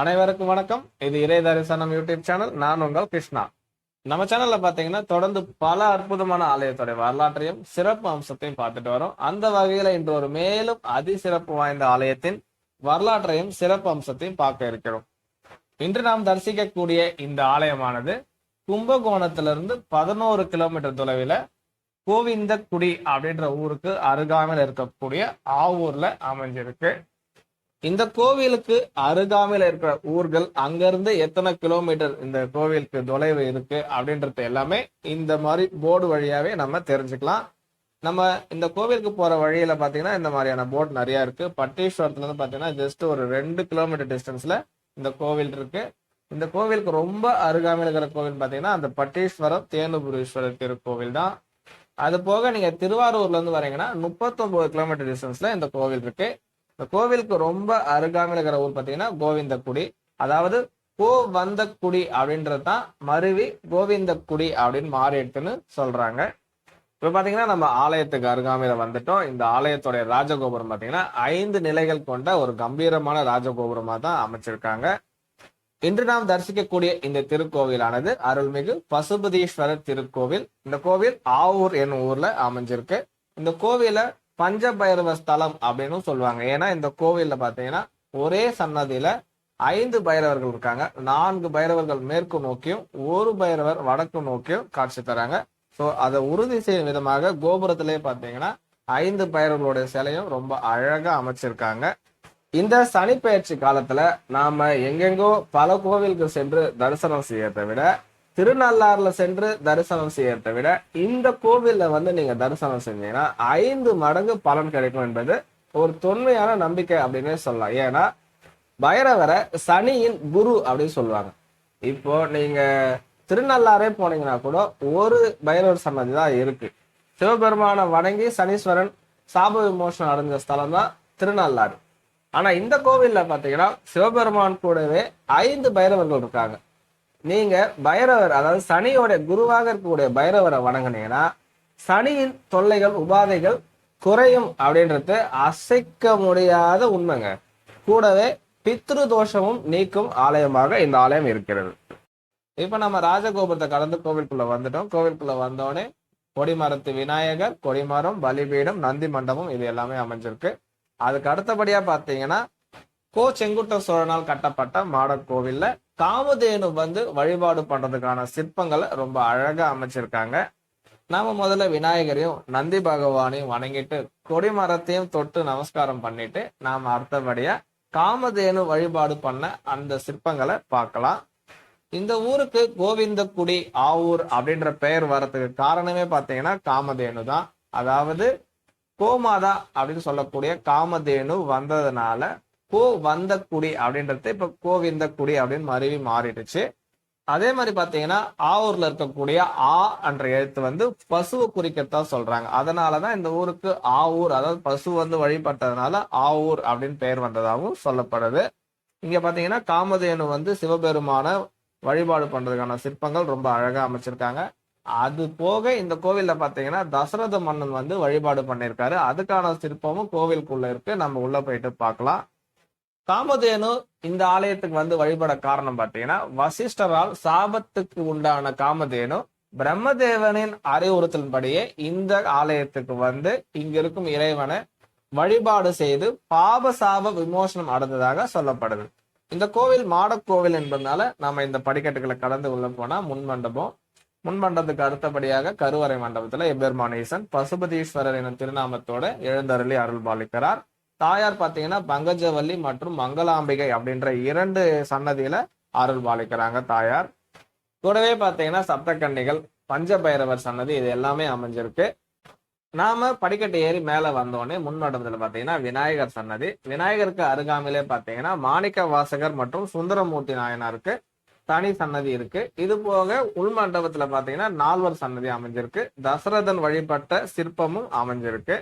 அனைவருக்கும் வணக்கம். இது இறை தரிசனம் யூடியூப் சேனல். நான் உங்கள் கிருஷ்ணா. நம்ம சேனல்ல பாத்தீங்கன்னா தொடர்ந்து பல அற்புதமான ஆலயத்துடைய வரலாற்றையும் சிறப்பு அம்சத்தையும் பார்த்துட்டு வரோம். அந்த வகையில இன்று ஒரு மேலும் அதிசிறப்பு வாய்ந்த ஆலயத்தின் வரலாற்றையும் சிறப்பு அம்சத்தையும் பார்க்க இருக்கிறோம். இன்று நாம் தரிசிக்கக்கூடிய இந்த ஆலயமானது கும்பகோணத்திலிருந்து பதினோரு கிலோமீட்டர் தொலைவில் கோவிந்தக்குடி அப்படின்ற ஊருக்கு அருகாமையில் இருக்கக்கூடிய ஆவூர்ல அமைஞ்சிருக்கு. இந்த கோவிலுக்கு அருகாமையில் இருக்கிற ஊர்கள் அங்கிருந்து எத்தனை கிலோமீட்டர் இந்த கோவிலுக்கு தொலைவு இருக்கு அப்படின்றது எல்லாமே இந்த மாதிரி போர்டு வழியாவே நம்ம தெரிஞ்சுக்கலாம். நம்ம இந்த கோவிலுக்கு போற வழியில பாத்தீங்கன்னா இந்த மாதிரியான போர்டு நிறைய இருக்கு. பட்டீஸ்வரத்துல இருந்து பாத்தீங்கன்னா ஜஸ்ட் ஒரு ரெண்டு கிலோமீட்டர் டிஸ்டன்ஸ்ல இந்த கோவில் இருக்கு. இந்த கோவிலுக்கு ரொம்ப அருகாமையில் இருக்கிற கோவில் பாத்தீங்கன்னா அந்த பட்டீஸ்வரம் தேனுபுரீஸ்வரர் திருக்கோவில் தான். அது போக நீங்க திருவாரூர்ல இருந்து வரீங்கன்னா முப்பத்தொன்பது கிலோமீட்டர் டிஸ்டன்ஸ்ல இந்த கோவில் இருக்கு. இந்த கோவிலுக்கு ரொம்ப அருகாமையில் இருக்கிற ஊர் பார்த்தீங்கன்னா கோவிந்தக்குடி. அதாவது கோ வந்தக்குடி அப்படின்றது தான் மருவி கோவிந்தக்குடி அப்படின்னு மாறி எடுத்துன்னு சொல்றாங்க. இப்போ பார்த்தீங்கன்னா நம்ம ஆலயத்துக்கு அருகாமையில் வந்துட்டோம். இந்த ஆலயத்துடைய ராஜகோபுரம் பார்த்தீங்கன்னா ஐந்து நிலைகள் கொண்ட ஒரு கம்பீரமான ராஜகோபுரமாக தான் அமைச்சிருக்காங்க. இன்று நாம் தரிசிக்கக்கூடிய இந்த திருக்கோவிலானது அருள்மிகு பசுபதீஸ்வரர் திருக்கோவில். இந்த கோவில் ஆவூர் என்னும் ஊர்ல அமைஞ்சிருக்கு. இந்த கோவில பஞ்சபைரவ ஸ்தலம் அப்படின்னு சொல்லுவாங்க. ஏன்னா இந்த கோவில்ல பாத்தீங்கன்னா ஒரே சன்னதியில ஐந்து பைரவர்கள் இருக்காங்க. நான்கு பைரவர்கள் மேற்கு நோக்கியும் ஒரு பைரவர் வடக்கு நோக்கியும் காட்சி தராங்க. ஸோ அதை உறுதி செய்யும் விதமாக கோபுரத்திலே பார்த்தீங்கன்னா ஐந்து பைரவர்களுடைய சிலையும் ரொம்ப அழகாக அமைச்சிருக்காங்க. இந்த சனிப்பெயர்ச்சி காலத்துல நாம எங்கெங்கோ பல கோவிலுக்கு சென்று தரிசனம் செய்யறதை விட திருநள்ளாறுல சென்று தரிசனம் செய்யறதை விட இந்த கோவில்ல வந்து நீங்க தரிசனம் செஞ்சீங்கன்னா ஐந்து மடங்கு பலன் கிடைக்கும் என்பது ஒரு தொன்மையான நம்பிக்கை அப்படின்னே சொல்லலாம். ஏன்னா பைரவரை சனியின் குரு அப்படின்னு சொல்லுவாங்க. இப்போ நீங்க திருநள்ளாரே போனீங்கன்னா கூட ஒரு பைரவர் சன்னதி தான் இருக்கு. சிவபெருமானை வணங்கி சனீஸ்வரன் சாப விமோசனம் அடைஞ்ச ஸ்தலம் தான் திருநள்ளாறு. ஆனா இந்த கோவில்ல பாத்தீங்கன்னா சிவபெருமான் கூடவே ஐந்து பைரவர்கள் இருக்காங்க. நீங்க பைரவர் அதாவது சனியோட குருவாக இருக்கக்கூடிய பைரவரை வணங்கினீங்கன்னா சனியின் தொல்லைகள் உபாதைகள் குறையும் அப்படின்றது அசைக்க முடியாத உண்மைங்க. கூடவே பித்ரு தோஷமும் நீக்கும் ஆலயமாக இந்த ஆலயம் இருக்கிறது. இப்ப நம்ம ராஜகோபுரத்தை கடந்து கோவிலுக்குள்ள வந்துட்டோம். கோவிலுக்குள்ள வந்தோடனே கொடிமரத்து விநாயகர் கொடிமரம் பலிபீடம் நந்தி மண்டபம் இது எல்லாமே அமைஞ்சிருக்கு. அதுக்கு அடுத்தபடியா பாத்தீங்கன்னா கோ செங்குட்ட சோழனால் கட்டப்பட்ட மாடக் கோவில்ல காமதேனு வந்து வழிபாடு பண்றதுக்கான சிற்பங்களை ரொம்ப அழகா அமைச்சிருக்காங்க. நாம முதல்ல விநாயகரையும் நந்தி பகவானையும் வணங்கிட்டு கொடிமரத்தையும் தொட்டு நமஸ்காரம் பண்ணிட்டு நாம அடுத்தபடியா காமதேனு வழிபாடு பண்ண அந்த சிற்பங்களை பார்க்கலாம். இந்த ஊருக்கு கோவிந்தக்குடி ஆவூர் அப்படின்ற பெயர் வர்றதுக்கு காரணமே பார்த்தீங்கன்னா காமதேனு தான். அதாவது கோமாதா அப்படின்னு சொல்லக்கூடிய காமதேனு வந்ததுனால கோ வந்த குடி அப்படின்றது இப்ப கோவிந்தக்குடி அப்படின்னு மருவி மாறிடுச்சு. அதே மாதிரி பாத்தீங்கன்னா ஆவூர்ல இருக்கக்கூடிய ஆ என்ற எழுத்து வந்து பசுவை குறிக்கத்தான் சொல்றாங்க. அதனாலதான் இந்த ஊருக்கு ஆவூர் அதாவது பசு வந்து வழிபட்டதுனால ஆவூர் அப்படின்னு பெயர் வந்ததாகவும் சொல்லப்படுது. இங்க பாத்தீங்கன்னா காமதேனு வந்து சிவபெருமான வழிபாடு பண்றதுக்கான சிற்பங்கள் ரொம்ப அழகா அமைச்சிருக்காங்க. அது போக இந்த கோவில்ல பாத்தீங்கன்னா தசரத மன்னன் வந்து வழிபாடு பண்ணியிருக்காரு. அதுக்கான சிற்பமும் கோவிலுக்குள்ள இருக்கு. நம்ம உள்ள போயிட்டு பார்க்கலாம். காமதேனு இந்த ஆலயத்துக்கு வந்து வழிபட காரணம் பார்த்தீங்கன்னா வசிஷ்டரால் சாபத்துக்கு உண்டான காமதேனு பிரம்மதேவனின் அறிவுறுத்தலின்படியே இந்த ஆலயத்துக்கு வந்து இங்க இருக்கும் இறைவனை வழிபாடு செய்து பாப சாப விமோசனம் அடைந்ததாக சொல்லப்படுது. இந்த கோவில் மாடக்கோவில் என்பதனால நாம இந்த படிக்கட்டுகளை கடந்து உள்ள போனா முன் மண்டபம். முன் அடுத்தபடியாக கருவறை மண்டபத்துல எபெருமானேசன் பசுபதீஸ்வரர் எனும் திருநாமத்தோட எழுந்தருளி அருள் பாலிக்கிறார் தாயார் பார்த்தீங்கன்னா பங்கஜவல்லி மற்றும் மங்களாம்பிகை அப்படின்ற இரண்டு சன்னதியில அருள் பாலிக்கிறாங்க தாயார். கூடவே பார்த்தீங்கன்னா சப்தக்கண்ணிகள் பஞ்சபைரவர் சன்னதி இது எல்லாமே அமைஞ்சிருக்கு. நாம படிக்கட்டு ஏறி மேல வந்தோடனே முன்மண்டபத்துல பாத்தீங்கன்னா விநாயகர் சன்னதி. விநாயகருக்கு அருகாமையிலே பாத்தீங்கன்னா மாணிக்க வாசகர் மற்றும் சுந்தரமூர்த்தி நாயனாருக்கு தனி சன்னதி இருக்கு. இது போக உள் மண்டபத்துல பாத்தீங்கன்னா நால்வர் சன்னதி அமைஞ்சிருக்கு. தசரதன் வழிபட்ட சிற்பமும் அமைஞ்சிருக்கு.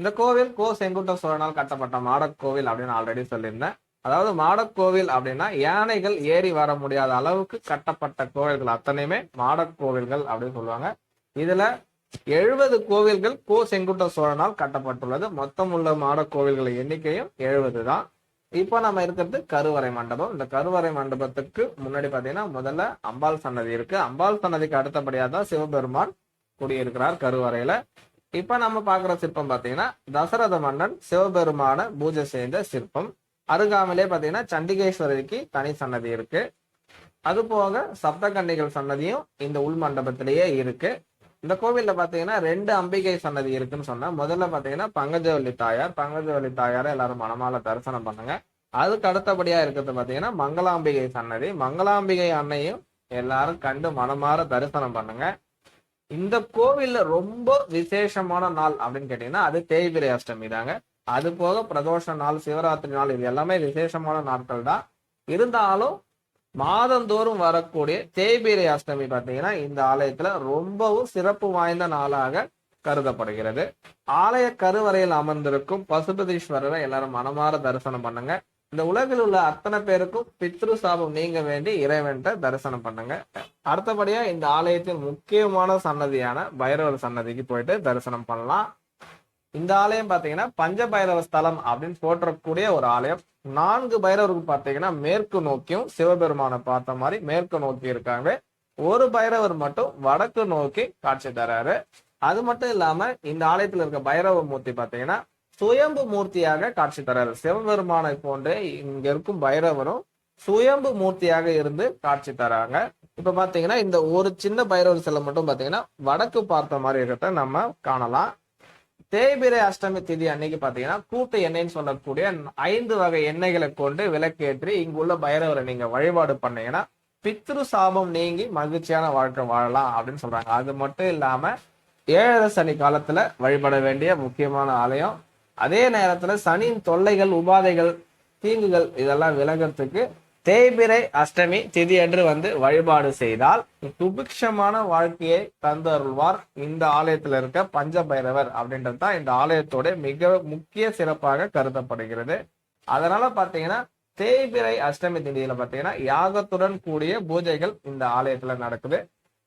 இந்த கோவில் கோ செங்குட்ட சோழனால் கட்டப்பட்ட மாடக்கோவில் அப்படின்னு ஆல்ரெடி சொல்லியிருந்தேன். அதாவது மாடக்கோவில் அப்படின்னா யானைகள் ஏறி வர முடியாத அளவுக்கு கட்டப்பட்ட கோவில்கள். அத்தனையுமே மாடக்கோவில்கள் அப்படின்னு சொல்லுவாங்க. இதுல எழுபது கோவில்கள் கோ செங்குட்ட சோழனால் கட்டப்பட்டுள்ளது. மொத்தம் உள்ள மாடக்கோவில்கள் எண்ணிக்கையும் எழுபது தான். இப்போ நம்ம இருக்கிறது கருவறை மண்டபம். இந்த கருவறை மண்டபத்துக்கு முன்னாடி பார்த்தீங்கன்னா முதல்ல அம்பாள் சன்னதி இருக்கு. அம்பாள் சன்னதிக்கு அடுத்தபடியாக தான் சிவபெருமான் குடியிருக்கிறார் கருவறையில. இப்ப நம்ம பாக்குற சிற்பம் பாத்தீங்கன்னா தசரத மன்னன் சிவபெருமான பூஜை செய்த சிற்பம். அருகாமலே பாத்தீங்கன்னா சண்டிகேஸ்வரருக்கு தனி சன்னதி இருக்கு. அது போக சப்தகன்னிகள் சன்னதியும் இந்த உள் மண்டபத்திலேயே இருக்கு. இந்த கோவில்ல பாத்தீங்கன்னா ரெண்டு அம்பிகை சன்னதி இருக்குன்னு சொன்னா முதல்ல பாத்தீங்கன்னா பங்கஜவல்லி தாயார். பங்கஜவல்லி தாயார எல்லாரும் மனமால தரிசனம் பண்ணுங்க. அதுக்கு அடுத்தபடியா இருக்கிறது பாத்தீங்கன்னா மங்களாம்பிகை சன்னதி. மங்களாம்பிகை அன்னையும் எல்லாரும் கண்டு மனமாற தரிசனம் பண்ணுங்க. இந்த கோவில்ல ரொம்ப விசேஷமான நாள் அப்படின்னு கேட்டீங்கன்னா அது தேய்பிரை அஷ்டமி தாங்க. அது போக பிரதோஷ நாள் சிவராத்திரி நாள் இது எல்லாமே விசேஷமான நாட்கள் தான். இருந்தாலும் மாதந்தோறும் வரக்கூடிய தேய்பிரை அஷ்டமி பார்த்தீங்கன்னா இந்த ஆலயத்துல ரொம்பவும் சிறப்பு வாய்ந்த நாளாக கருதப்படுகிறது. ஆலய கருவறையில் அமர்ந்திருக்கும் பசுபதீஸ்வரரை எல்லாரும் மனமாற தரிசனம் பண்ணுங்க. இந்த உலகில் உள்ள அத்தனை பேருக்கும் பித்ரு சாபம் நீங்க வேண்டி இறைவன்கிட்ட தரிசனம் பண்ணுங்க. அடுத்தபடியா இந்த ஆலயத்தின் முக்கியமான சன்னதியான பைரவர் சன்னதிக்கு போயிட்டு தரிசனம் பண்ணலாம். இந்த ஆலயம் பாத்தீங்கன்னா பஞ்ச பைரவ ஸ்தலம் அப்படின்னு போற்றக்கூடிய ஒரு ஆலயம். நான்கு பைரவருக்கு பாத்தீங்கன்னா மேற்கு நோக்கியும் சிவபெருமானை பார்த்த மாதிரி மேற்கு நோக்கி இருக்காங்க. ஒரு பைரவர் மட்டும் வடக்கு நோக்கி காட்சி தராரு. அது மட்டும் இல்லாம இந்த ஆலயத்துல இருக்க பைரவ மூர்த்தி பாத்தீங்கன்னா சுயம்பு மூர்த்தியாக காட்சி தராரு சிவபெருமானை போன்றே இங்க இருக்கும் பைரவரும் சுயம்பு மூர்த்தியாக இருந்து காட்சி தராங்க இப்ப பாத்தீங்கன்னா இந்த ஒரு சின்ன பைரவர் சிலை மட்டும் பாத்தீங்கன்னா வடக்கு பார்த்த மாதிரி இருக்கிறத நம்ம காணலாம். தேய்பிரை அஷ்டமி திதி அன்னைக்கு பாத்தீங்கன்னா கூட்டு எண்ணெய்ன்னு சொல்லக்கூடிய ஐந்து வகை எண்ணெய்களை கொண்டு விளக்கேற்றி இங்குள்ள பைரவரை நீங்க வழிபாடு பண்ணீங்கன்னா பித்ரு சாபம் நீங்கி மகிழ்ச்சியான வாழ்க்கை வாழலாம் அப்படின்னு சொல்றாங்க. அது மட்டும் இல்லாம ஏழரை சனி காலத்துல வழிபட வேண்டிய முக்கியமான ஆலயம் அதே நேரத்தில் சனியின் தொல்லைகள் உபாதைகள் தீங்குகள் இதெல்லாம் விலகிறதுக்கு தேய்பிரை அஷ்டமி திதி அன்று வந்து வழிபாடு செய்தால் சுபிக்ஷமான வாழ்க்கையை தந்தருள்வார் இந்த ஆலயத்தில் இருக்க பஞ்ச பைரவர் அப்படின்றது தான் இந்த ஆலயத்தோட மிக முக்கிய சிறப்பாக கருதப்படுகிறது. அதனால பார்த்தீங்கன்னா தேய்பிரை அஷ்டமி திதியில பார்த்தீங்கன்னா யாகத்துடன் கூடிய பூஜைகள் இந்த ஆலயத்துல நடக்குது.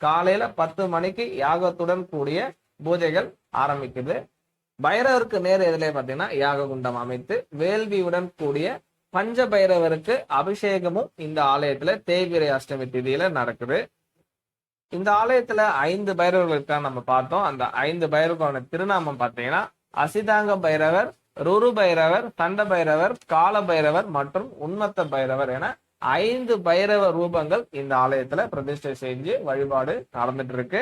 காலையில பத்து மணிக்கு யாகத்துடன் கூடிய பூஜைகள் ஆரம்பிக்குது. பைரவருக்கு நேர் எதிலே பாத்தீங்கன்னா யாக குண்டம் அமைத்து வேள்வியுடன் கூடிய பஞ்ச பைரவருக்கு அபிஷேகமும் இந்த ஆலயத்துல தேய்பிரை அஷ்டமி திதியில நடக்குது. இந்த ஆலயத்துல ஐந்து பைரவர்கள் இருக்கான்னு நம்ம பார்த்தோம். அந்த ஐந்து பைரவர்களோட திருநாமம் பார்த்தீங்கன்னா அசிதாங்க பைரவர் ருரு பைரவர் தண்ட பைரவர் கால பைரவர் மற்றும் உன்மத்த பைரவர் என ஐந்து பைரவ ரூபங்கள் இந்த ஆலயத்துல பிரதிஷ்டை செஞ்சு வழிபாடு நடந்துட்டு இருக்கு.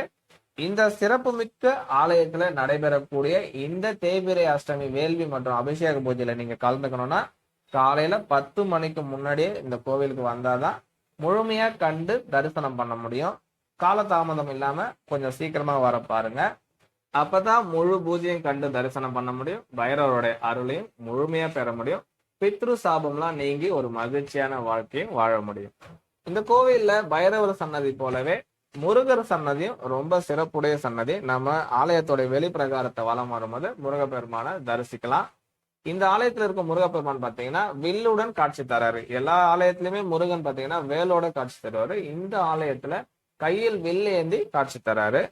இந்த சிறப்புமிக்க ஆலயத்துல நடைபெறக்கூடிய இந்த தேய்பிரை அஷ்டமி வேள்வி மற்றும் அபிஷேக பூஜையில நீங்க கலந்துக்கணும்னா காலையில பத்து மணிக்கு முன்னாடியே இந்த கோவிலுக்கு வந்தாதான் முழுமையா கண்டு தரிசனம் பண்ண முடியும். காலதாமதம் இல்லாம கொஞ்சம் சீக்கிரமா வர பாருங்க. அப்பதான் முழு பூஜையும் கண்டு தரிசனம் பண்ண முடியும். பைரவருடைய அருளையும் முழுமையா பெற முடியும். பித்ரு சாபம்லாம் நீங்கி ஒரு மகிழ்ச்சியான வாழ்க்கையும் வாழ முடியும். இந்த கோவில்ல பைரவர் சன்னதி போலவே முருகர் சன்னதியும் ரொம்ப சிறப்புடைய சன்னதி. நம்ம ஆலயத்தோடைய வெளிப்பிரகாரத்தை வளம் வலம் வரும்போது முருகப்பெருமானை தரிசிக்கலாம். இந்த ஆலயத்துல இருக்க முருகப்பெருமான் பாத்தீங்கன்னா வில்லுடன் காட்சி தராரு. எல்லா ஆலயத்திலுமே முருகன் பாத்தீங்கன்னா வேலோட காட்சி தருவாரு. இந்த ஆலயத்துல கையில் வில் ஏந்தி காட்சி தராரு.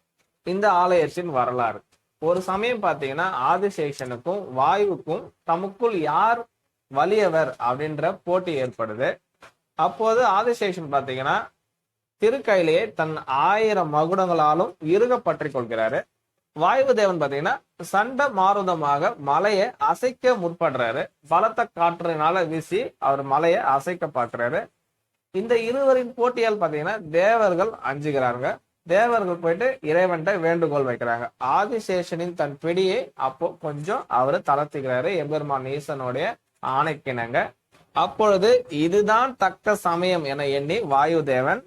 இந்த ஆலயத்தின் வரலாறு. ஒரு சமயம் பாத்தீங்கன்னா ஆதிசேஷனுக்கும் வாயுவுக்கும் தமக்குள் யார் வலியவர் அப்படின்ற போட்டி ஏற்படுது. அப்போது ஆதிசேஷன் பாத்தீங்கன்னா திருக்கையிலேயே தன் ஆயிரம் மகுடங்களாலும் இறுக பற்றி கொள்கிறாரு. வாயு தேவன் பாத்தீங்கன்னா சண்டை மாருதமாக மலையை அசைக்க முற்படுறாரு. பலத்த காற்றினால வீசி அவர் மலையை அசைக்க பார்க்கிறாரு. இந்த இருவரின் போட்டியால் பாத்தீங்கன்னா தேவர்கள் அஞ்சுகிறாங்க தேவர்கள் போயிட்டு இறைவன்கிட்ட வேண்டுகோள் வைக்கிறாங்க. ஆதிசேஷனின் தன் பிடியை அப்போ கொஞ்சம் அவரு தளர்த்துக்கிறாரு எம்பெருமான் ஈசனுடைய ஆணைக்கிணங்க. அப்பொழுது இதுதான் தக்க சமயம் என எண்ணி வாயுதேவன்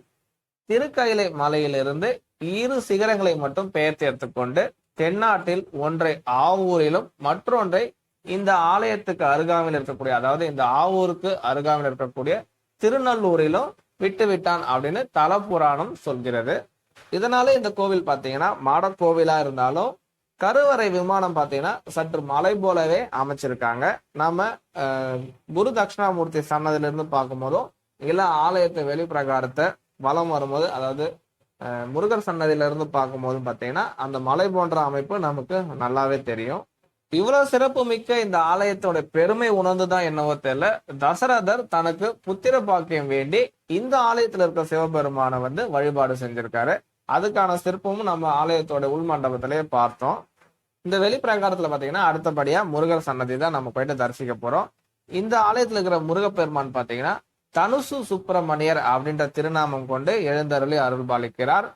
திருக்கயிலை மலையிலிருந்து இரு சிகரங்களை மட்டும் பெயர்த்து எடுத்துக்கொண்டு தென்னாட்டில் ஒன்றை ஆவூரிலும் மற்றொன்றை இந்த ஆலயத்துக்கு அருகாமையில் இருக்கக்கூடிய அதாவது இந்த ஆவூருக்கு அருகாமையில் இருக்கக்கூடிய திருநல்லூரிலும் விட்டு விட்டான் அப்படின்னு தலபுராணம் சொல்கிறது. இதனால இந்த கோவில் பாத்தீங்கன்னா மாடக்கோவிலா இருந்தாலும் கருவறை விமானம் பாத்தீங்கன்னா சற்று மலை போலவே அமைச்சிருக்காங்க. நம்ம அஹ், குரு தட்சிணாமூர்த்தி சன்னதிலிருந்து பார்க்கும்போதும் இல்ல ஆலயத்தை வெளிப்பிரகாரத்தை பிரகாரத்தை வலம் வரும்போது அதாவது முருகர் சன்னதியில இருந்து பார்த்தீங்கன்னா அந்த மலை போன்ற அமைப்பு நமக்கு நல்லாவே தெரியும். இவ்வளவு சிறப்பு மிக்க இந்த ஆலயத்தோட பெருமை உணர்ந்துதான் என்னவோ தெரியல. தசரதர் தனக்கு புத்திர பாக்கியம் வேண்டி இந்த ஆலயத்துல இருக்க சிவபெருமானை வந்து வழிபாடு செஞ்சிருக்காரு. அதுக்கான சிற்பமும் நம்ம ஆலயத்தோட உள் மண்டபத்திலேயே பார்த்தோம். இந்த வெளிப்பிரகாரத்துல பாத்தீங்கன்னா அடுத்தபடியா முருகர் சன்னதி தான் நம்ம போயிட்டு தரிசிக்க போறோம். இந்த ஆலயத்துல இருக்கிற முருகப்பெருமான் பாத்தீங்கன்னா தனுசு சுப்பிரமணியர் அப்படின்ற திருநாமம் கொண்டு எழுந்தருளி அருள் பாலிக்கிறார்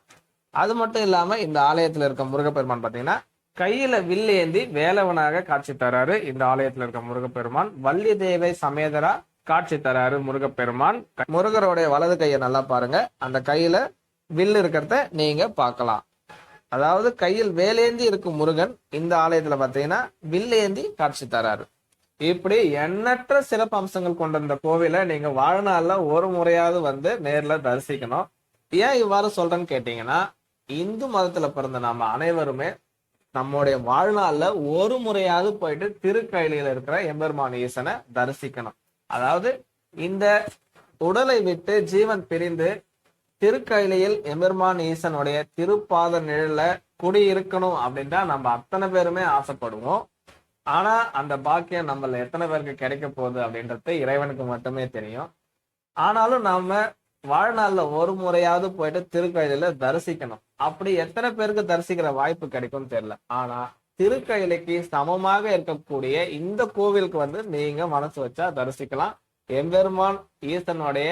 அது மட்டும் இல்லாம இந்த ஆலயத்துல இருக்க முருகப்பெருமான் பாத்தீங்கன்னா கையில வில் ஏந்தி வேலவனாக காட்சி தராரு. இந்த ஆலயத்துல இருக்க முருகப்பெருமான் வள்ளி தேவை சமேதரா காட்சி தராரு முருகப்பெருமான். முருகருடைய வலது கையை நல்லா பாருங்க. அந்த கையில வில் இருக்கிறத நீங்க பார்க்கலாம். அதாவது கையில் வேலேந்தி இருக்கும் முருகன் இந்த ஆலயத்துல பாத்தீங்கன்னா வில்லேந்தி காட்சி தராரு. இப்படி எண்ணற்ற சிறப்பு அம்சங்கள் கொண்ட இந்த கோவிலை நீங்க வாழ்நாள்ல ஒரு முறையாவது வந்து நேர்ல தரிசிக்கணும். ஏன் இவ்வாறு சொல்றேன்னு கேட்டீங்கன்னா இந்து மதத்துல பிறந்த நாம அனைவருமே நம்முடைய வாழ்நாள்ல ஒரு முறையாவது போயிட்டு திருக்கையில இருக்கிற எம்பெருமான் ஈசனை தரிசிக்கணும். அதாவது இந்த உடலை விட்டு ஜீவன் பிரிந்து திருக்கையிலையில் எம்பெருமான் ஈசனுடைய திருப்பாத நிழல குடி இருக்கணும் தான் நம்ம அத்தனை பேருமே ஆசைப்படுவோம். ஆனா அந்த பாக்கியம் நம்மள எத்தனை பேருக்கு கிடைக்க போகுது அப்படின்றது இறைவனுக்கு மட்டுமே தெரியும். ஆனாலும் நாம வாழ்நாள்ல ஒரு முறையாவது போயிட்டு திருக்கயில தரிசிக்கணும். அப்படி எத்தனை பேருக்கு தரிசிக்கிற வாய்ப்பு கிடைக்கும்னு தெரியல. ஆனா திருக்கயிலைக்கு சமமாக இருக்கக்கூடிய இந்த கோவிலுக்கு வந்து நீங்க மனசு வச்சா தரிசிக்கலாம். எம்பெருமான் ஈசனுடைய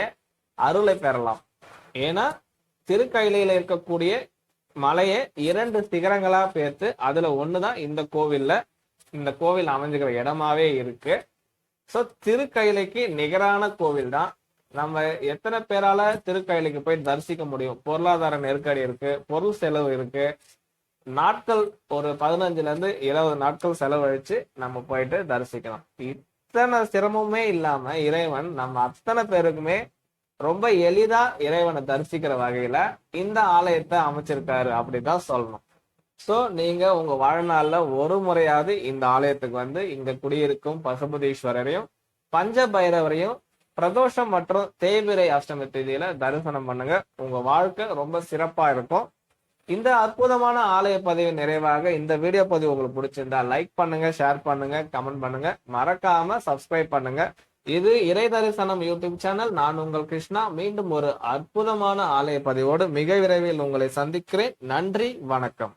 அருளை பெறலாம். ஏன்னா திருக்கையிலையில இருக்கக்கூடிய மலையை இரண்டு சிகரங்களா பேர்த்து அதுல ஒண்ணுதான் இந்த கோவில்ல இந்த கோவில் அமைஞ்சுக்கிற இடமாவே இருக்கு. ஸோ திருக்கயிலைக்கு நிகரான கோவில் தான் நம்ம எத்தனை பேரால திருக்கயிலைக்கு போய் தரிசிக்க முடியும்? பொருளாதார நெருக்கடி இருக்கு பொருள் செலவு இருக்கு. நாட்கள் ஒரு பதினஞ்சுல இருந்து இருபது நாட்கள் செலவழிச்சு நம்ம போயிட்டு தரிசிக்கலாம். இத்தனை சிரமமே இல்லாம இறைவன் நம்ம அத்தனை பேருக்குமே ரொம்ப எளிதா இறைவனை தரிசிக்கிற வகையில இந்த ஆலயத்தை அமைச்சிருக்காரு அப்படிதான் சொல்லணும். ஸோ நீங்க உங்க வாழ்நாளில் ஒரு முறையாவது இந்த ஆலயத்துக்கு வந்து இங்க குடியிருக்கும் பசுபதீஸ்வரரையும் பஞ்ச பைரவரையும் பிரதோஷம் மற்றும் தேய்பிரை அஷ்டமி தேதியில தரிசனம் பண்ணுங்க. உங்க வாழ்க்கை ரொம்ப சிறப்பா இருக்கும். இந்த அற்புதமான ஆலய பதிவு நிறைவாக இந்த வீடியோ பதிவு உங்களுக்கு பிடிச்சிருந்தா லைக் பண்ணுங்க ஷேர் பண்ணுங்க கமெண்ட் பண்ணுங்க. மறக்காம சப்ஸ்கிரைப் பண்ணுங்க. இது இறை தரிசனம் யூடியூப் சேனல் நான் உங்கள் கிருஷ்ணா. மீண்டும் ஒரு அற்புதமான ஆலய பதிவோடு மிக விரைவில் உங்களை சந்திக்கிறேன். நன்றி வணக்கம்.